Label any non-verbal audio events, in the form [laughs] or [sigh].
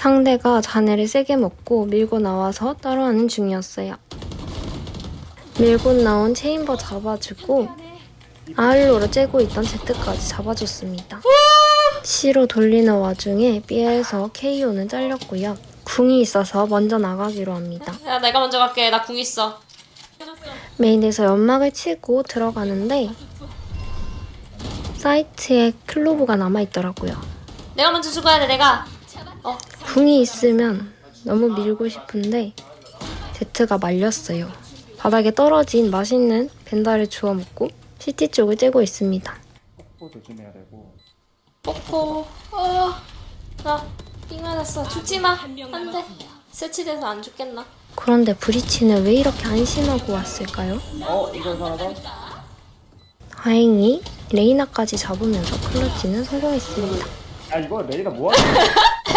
상대가 자네를 세게 먹고 밀고 나와서 따라하는 중이었어요. 밀고 나온 체인버 잡아주고 아일로로 째고 있던 제트까지 잡아줬습니다. C로 돌리는 와중에 B에서 KO는 잘렸고요. 궁이 있어서 먼저 나가기로 합니다. 야 내가 먼저 갈게 나 궁 있어 메인에서 연막을 치고 들어가는데 사이트에 클로브가 남아있더라고요. 내가 먼저 죽어야 돼 내가 어 궁이 있으면 너무 밀고 싶은데 제트가 말렸어요. 바닥에 떨어진 맛있는 벤다를 주워 먹고 시티 쪽을 째고 있습니다. 뽀 조심해야 되고 뽀뽀 어 나삥 맞았어 죽지 마 안돼 세치돼서 안 죽겠나 그런데 브리치는 왜 이렇게 안심하고 왔을까요? 어? 이걸 살아서? 다행히 레이나까지 잡으면서 클러치는 성공했습니다. 아 이거 레이나 뭐하는 거야? [laughs]